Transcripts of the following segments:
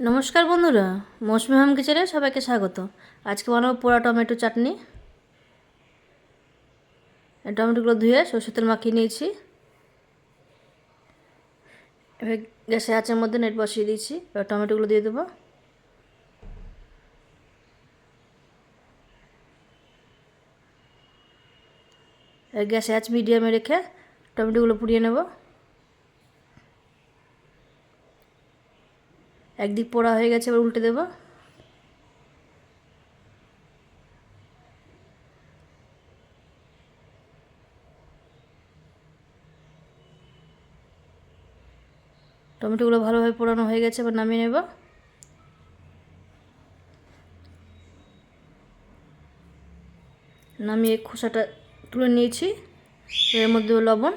নমস্কার বন্ধুরা, মৌসুমি হাম কিচেনে সবাইকে স্বাগত। আজকে বানাবো পোড়া টমেটো চাটনি। টমেটোগুলো ধুয়ে সরষের তেল মাখিয়ে নিয়েছি। এবার গ্যাসে আঁচের মধ্যে নেট বসিয়ে দিয়েছি। এবার টমেটোগুলো দিয়ে দেবো। গ্যাসে আঁচ মিডিয়ামে রেখে টমেটোগুলো পুড়িয়ে নেব। একদিক পোড়া হয়ে গেছে, এবার উল্টে দেবো। টমেটোগুলো ভালোভাবে পোড়ানো হয়ে গেছে, এবার নামিয়ে নেব। নামিয়ে খোসাটা তুলে নিয়েছি, এর মধ্যে লবণ,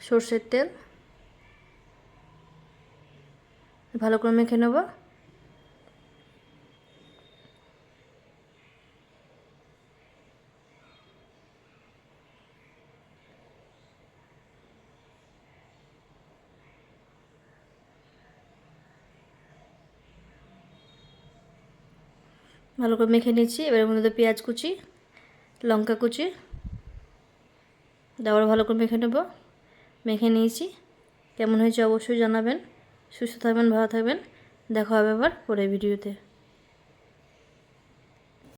সর্ষের তেল। ভালো করে মেখে নেব? ভালো করে মেখে নিচ্ছি। এবার এর মধ্যে পেঁয়াজ কুচি, লঙ্কা কুচি। দেওয়ার ভালো করে মেখে নেব। মেখে নিয়েছি। কেমন হয়েছে অবশ্যই জানাবেন। সুস্থ থাকবেন ভালো থাকবেন। দেখা হবে আবার পরের ভিডিওতে।